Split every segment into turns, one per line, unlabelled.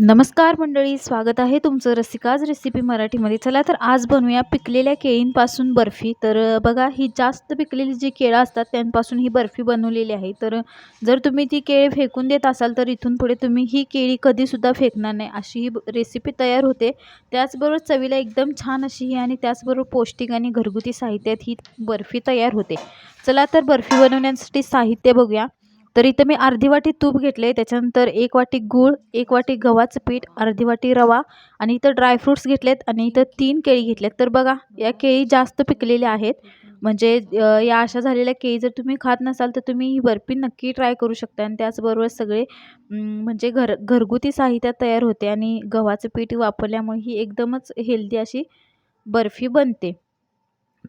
नमस्कार मंडळी स्वागत आहे तुमचं रसिकाज रेसिपी मराठीमध्ये. चला तर आज बनवूया पिकलेल्या केळींपासून बर्फी. तर बघा ही जास्त पिकलेली जी केळं असतात त्यांपासून ही बर्फी बनवलेली आहे. तर जर तुम्ही ती केळी फेकून देत असाल तर इथून पुढे तुम्ही ही केळी कधीसुद्धा फेकणार नाही. अशी ही ब- रेसिपी तयार होते. त्याचबरोबर चवीला एकदम छान अशी ही आणि त्याचबरोबर पौष्टिक आणि घरगुती साहित्यात ही बर्फी तयार होते. चला तर बर्फी बनवण्यासाठी साहित्य बघूया. तर इथं मी अर्धी वाटी तूप घेतले त्याच्यानंतर एक वाटी गूळ एक वाटी गव्हाचं पीठ अर्धी वाटी रवा आणि इथं ड्रायफ्रूट्स घेतलेत आणि इथं तीन केळी घेतलेत. तर बघा या केळी जास्त पिकलेल्या आहेत. म्हणजे या अशा झालेल्या केळी जर तुम्ही खात नसाल तर तुम्ही ही बर्फी नक्की ट्राय करू शकता आणि त्याचबरोबर सगळे म्हणजे घर घरगुती साहित्यात तयार होते आणि गव्हाचं पीठ वापरल्यामुळे ही एकदमच हेल्दी अशी बर्फी बनते.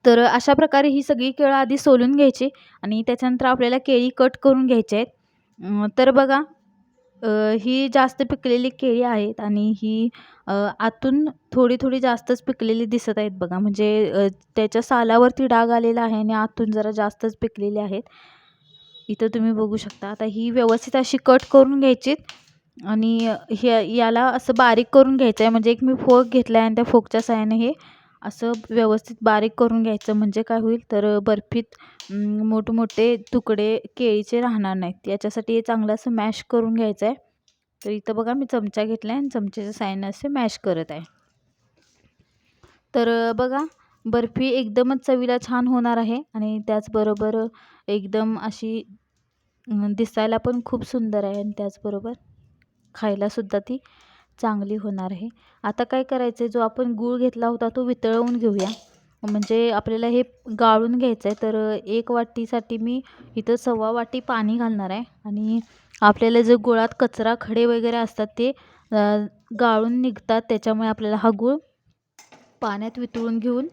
तर अशा प्रकारे ही सगळी केळं आधी सोलून घ्यायची आणि त्याच्यानंतर आपल्याला केळी कट करून घ्यायचे आहेत. तर बघा ही जास्त पिकलेली केळी आहेत आणि ही आतून थोडी थोडी जास्तच पिकलेली दिसत आहेत बघा. म्हणजे त्याच्या सालावरती डाग आलेला आहे आणि आतून जरा जास्तच पिकलेली आहेत. इथं तुम्ही बघू शकता. आता ही व्यवस्थित अशी कट करून घ्यायचीत आणि हे याला असं बारीक करून घ्यायचं आहे. म्हणजे एक मी फोक घेतला आहे आणि त्या फोकच्या साहाय्याने हे असं व्यवस्थित बारीक करून घ्यायचं म्हणजे काय होईल? तर बर्फीत मोठमोठे तुकडे केळीचे राहणार नाहीत. याच्यासाठी हे चांगलं असं मॅश करून घ्यायचं आहे तर इथं बघा मी चमचा घेतला आहे आणि चमच्याच्या साईन असे मॅश करत आहे. तर बघा बर्फी एकदमच चवीला छान होणार आहे आणि त्याचबरोबर एकदम अशी दिसायला पण खूप सुंदर आहे आणि त्याचबरोबर खायलासुद्धा ती चांगली होणार आहे. आता काय करायचं आहे जो आपण गूळ घेतला होता तो वितळवून घेऊया. म्हणजे आपल्याला हे गाळून घ्यायचं आहे तर एक वाटीसाठी मी इथं सव्वा वाटी पाणी घालणार आहे. आणि आपल्याला जे गुळात कचरा खडे वगैरे असतात ते गाळून निघतात. त्याच्यामुळे आपल्याला हा गूळ पाण्यात वितळून घेऊन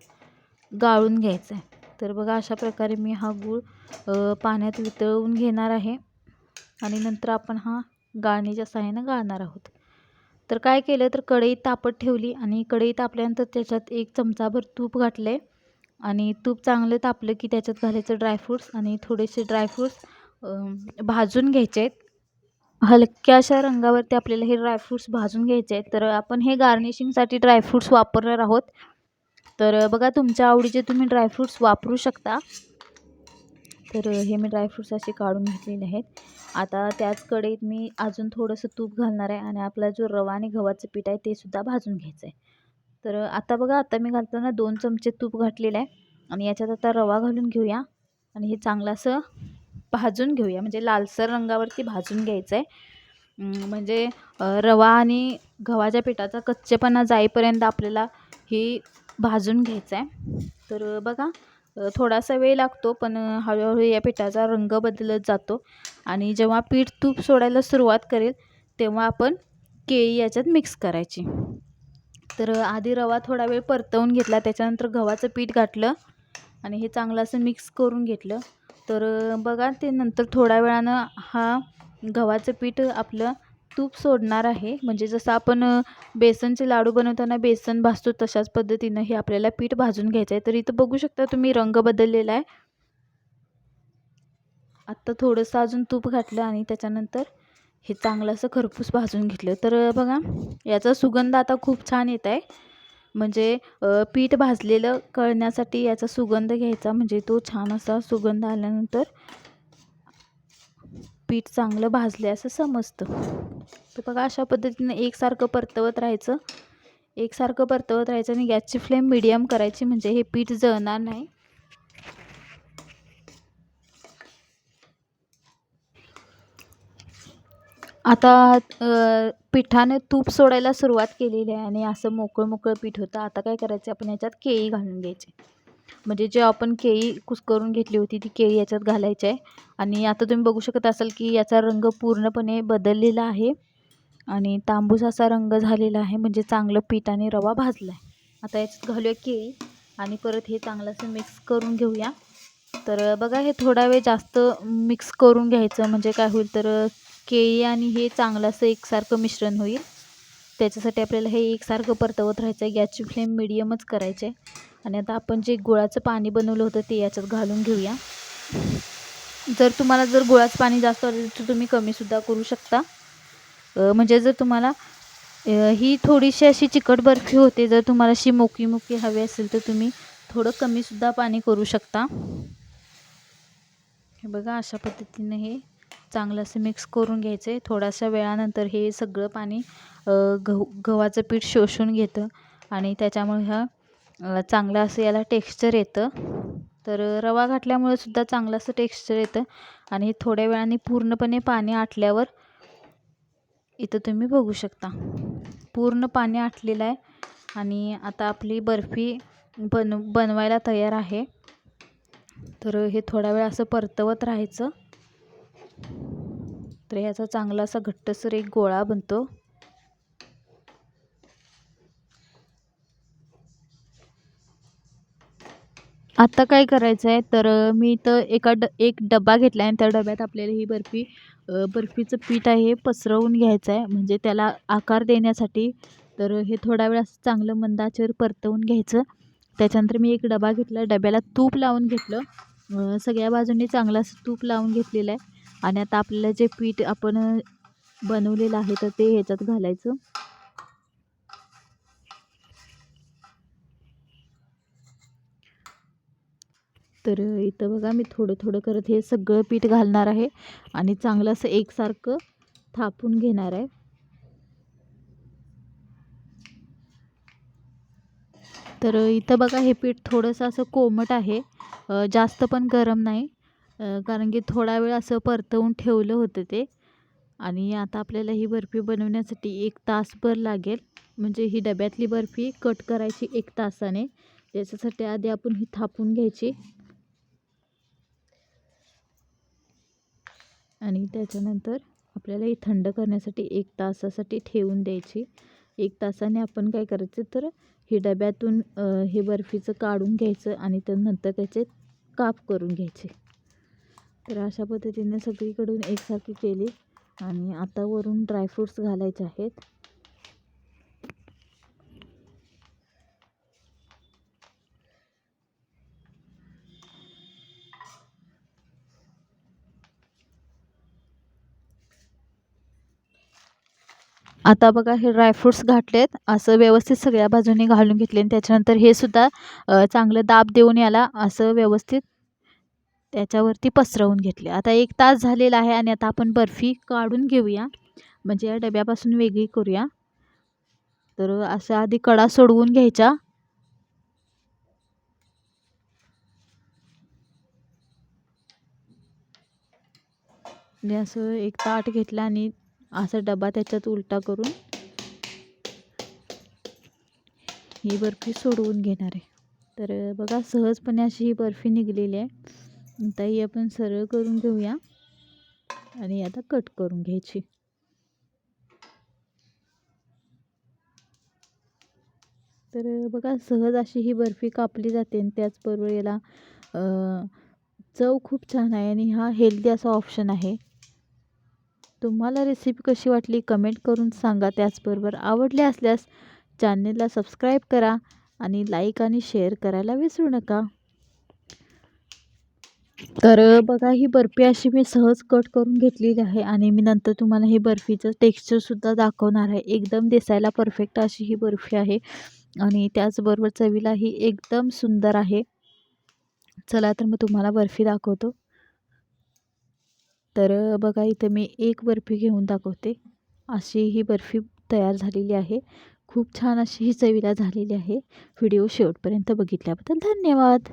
गाळून घ्यायचा आहे तर बघा अशा प्रकारे मी हा गूळ पाण्यात वितळवून घेणार आहे. आणि नंतर आपण हा गाळणीच्या साहाय्यानं गाळणार आहोत. तर काय केलं तर कढई तापत ठेवली आणि कढई तापल्यानंतर त्याच्यात एक चमचाभर तूप घातले आणि तूप चांगलं तापलं की त्याच्यात घालायचं ड्रायफ्रूट्स आणि थोडेसे ड्रायफ्रूट्स भाजून घ्यायचे आहेत हलक्याशा रंगावरती आपल्याला हे ड्रायफ्रूट्स भाजून घ्यायचे आहेत. तर आपण हे गार्निशिंगसाठी ड्रायफ्रूट्स वापरणार आहोत. तर बघा तुमच्या आवडीचे तुम्ही ड्रायफ्रूट्स वापरू शकता. तर हे मी ड्रायफ्रूट्स असे काढून घेतलेले आहेत. आता त्याच कढईत मी अजून थोडंसं तूप घालणार आहे आणि आपला जो रवा आणि गव्हाचं पीठ आहे ते सुद्धा भाजून घ्यायचं आहे. तर आता बघा आता मी घालताना दोन चमचे तूप घातलेलं आहे. आणि याच्यात आता रवा घालून घेऊया. आणि हे चांगलं असं भाजून घेऊया. म्हणजे लालसर रंगावरती भाजून घ्यायचं आहे. म्हणजे रवा आणि गव्हाच्या पिठाचा कच्चेपणा जाईपर्यंत आपल्याला हे भाजून घ्यायचं आहे. तर बघा थोडासा वेळ लागतो पण हळूहळू या पिठाचा रंग बदलत जातो. आणि जेव्हा पीठ तूप सोडायला सुरुवात करेल तेव्हा आपण केळी याच्यात मिक्स करायची. तर आधी रवा थोडा वेळ परतवून घेतला त्याच्यानंतर गव्हाचं पीठ घातलं आणि हे चांगलं असं मिक्स करून घेतलं. तर बघा ते नंतर थोड्या वेळानं हा गव्हाचं पीठ आपलं तूप सोडणार आहे. म्हणजे जसं आपण बेसनचे लाडू बनवताना बेसन भाजतो तशाच पद्धतीनं हे आपल्याला पीठ भाजून घ्यायचं आहे तर इथं बघू शकता तुम्ही रंग बदललेला आहे. आत्ता थोडंसं अजून तूप घातलं आणि त्याच्यानंतर हे चांगलं असं खरपूस भाजून घेतलं. तर बघा याचा सुगंध आता खूप छान येत आहे म्हणजे पीठ भाजलेलं कळण्यासाठी याचा सुगंध घ्यायचा. म्हणजे तो छान असा सुगंध आल्यानंतर पीठ चांगलं भाजलं आहे असं समजतं. तर बघा अशा पद्धतीनं एकसारखं परतवत राहायचं. एकसारखं परतवत राहायचं आणि गॅसची फ्लेम मिडियम करायची म्हणजे हे पीठ जळणार नाही. आता पिठाने तूप सोडायला सुरुवात केलेली आहे आणि असं मोकळं मोकळं पीठ होतं. आता काय करायचं आपण याच्यात केळी घालून घ्यायची. म्हणजे जे आपण केळी कुस्करून घेतली होती ती केळी याच्यात घालायची आहे. आणि आता तुम्ही बघू शकत असाल की याचा रंग पूर्णपणे बदललेला आहे. आणि तांबूस असा रंग झालेला आहे म्हणजे चांगलं पीठ आणि रवा भाजला आहे आता याच्यात घालूया केळी आणि परत हे चांगलं असं मिक्स करून घेऊया. तर बघा हे थोडा वेळ जास्त मिक्स करून घ्यायचं म्हणजे काय होईल तर केळी आणि हे चांगलं असं एकसारखं मिश्रण होईल. त्याच्यासाठी आपल्याला हे एकसारखं परतवत राहायचं आहे गॅसची फ्लेम मिडियमच करायचे आहे. आणि आता आपण जे गुळाचं पाणी बनवलं होतं ते याच्यात घालून घेऊया. जर तुम्हाला जर गुळाचं पाणी जास्त वाटलं तर तुम्ही कमीसुद्धा करू शकता. म्हणजे जर तुम्हाला ही थोडीशी अशी चिकट बर्फी होते जर तुम्हाला अशी मोकी मोकी हवी असेल तर तुम्ही थोडं कमीसुद्धा पाणी करू शकता. हे बघा अशा पद्धतीने हे चांगलं असं मिक्स करून घ्यायचं आहे थोड्याशा वेळानंतर हे सगळं पाणी गहू गव्हाचं पीठ शोषून घेतं आणि त्याच्यामुळे ह्या चांगलं असं याला टेक्स्चर येतं. तर रवा घातल्यामुळे सुद्धा चांगलं असं टेक्स्चर येतं. आणि हे थोड्या वेळाने पूर्णपणे पाणी आटल्यावर इथं तुम्ही बघू शकता. पूर्ण पाणी आटलेलं आहे. आणि आता आपली बर्फी बन बनवायला तयार आहे. तर हे थोडा वेळ असं परतवत राहायचं. तर ह्याचा चांगला असा घट्टसर एक गोळा बनतो. आत्ता काय करायचं आहे तर मी इथं एका ड एक डबा घेतला आहे आणि त्या डब्यात आपल्याला ही बर्फी बर्फीचं पीठ आहे हे पसरवून घ्यायचं आहे म्हणजे त्याला आकार देण्यासाठी तर हे थोडा वेळ असं चांगलं मंदाचेवर परतवून घ्यायचं. त्याच्यानंतर मी एक डबा घेतला डब्याला तूप लावून घेतलं. सगळ्या बाजूंनी चांगलं असं तूप लावून घेतलेलं आहे. आणि आता आपल्याला जे पीठ आपण बनवलेलं आहे तर ते ह्याच्यात घालायचं. तर इथं बघा मी थोडं थोडं करत हे सगळं पीठ घालणार आहे आणि चांगलं असं एकसारखं थापून घेणार आहे. तर इथं बघा हे पीठ थोडंसं असं कोमट आहे. जास्त पण गरम नाही. कारण की थोडा वेळ असं परतवून ठेवलं होतं ते. आणि आता आपल्याला ही बर्फी बनवण्यासाठी एक तासभर लागेल. म्हणजे ही डब्यातली बर्फी कट करायची एक तासाने. याच्यासाठी आधी आपण ही थापून घ्यायची. आणि त्याच्यानंतर आपल्याला ही थंड करण्यासाठी एक तासासाठी ठेवून द्यायची. एक तासाने आपण काय करायचं तर हे डब्यातून हे बर्फीचं काढून घ्यायचं आणि त्यानंतर त्याचे काप करून घ्यायचे. तर अशा पद्धतीने सगळीकडून एकसारखी केली आणि आता वरून ड्रायफ्रूट्स घालायचे आहेत. आता बघा हे ड्रायफ्रूट्स घातलेत. असं व्यवस्थित सगळ्या बाजूने घालून घेतले आणि त्याच्यानंतर हे सुद्धा चांगलं दाब देऊन याला असं व्यवस्थित त्याच्यावरती पसरवून घेतले. आता एक तास झालेला आहे आणि आता आपण बर्फी काढून घेऊया. म्हणजे या डब्यापासून वेगळी करूया. तर असं आधी कडा सोडवून घ्यायच्या म्हणजे असं एक ताट घेतलं आणि असा डबा त्याच्यात उलटा करून ही बर्फी सोडवून घेणार आहे. तर बघा सहजपणे अशी ही बर्फी निघलेली आहे. आता ही आपण सरळ करून घेऊया. आणि आता कट करून घ्यायची. तर बघा सहज अशी ही बर्फी कापली जाते आणि त्याचबरोबर याला चव खूप छान आहे आणि हा हेल्दी असा ऑप्शन आहे. तुम्हाला रेसिपी कशी वाटली कमेंट करून सांगा. त्याचबरोबर आवडले असल्यास चॅनेलला सबस्क्राईब करा आणि लाईक आणि शेअर करायला विसरू नका. तर बघा ही बर्फी अशी मी सहज कट करून घेतलेली आहे आणि मी नंतर तुम्हाला हे बर्फीचं टेक्स्चरसुद्धा दाखवणार आहे. एकदम दिसायला परफेक्ट अशी ही बर्फी आहे आणि त्याचबरोबर चवीलाही एकदम सुंदर आहे. चला तर मग तुम्हाला बर्फी दाखवतो. तर बघा इथं मी एक बर्फी घेऊन दाखवते. अशी ही बर्फी तयार झालेली आहे. खूप छान अशी ही चवीला झालेली आहे. व्हिडिओ शेवटपर्यंत बघितल्याबद्दल धन्यवाद.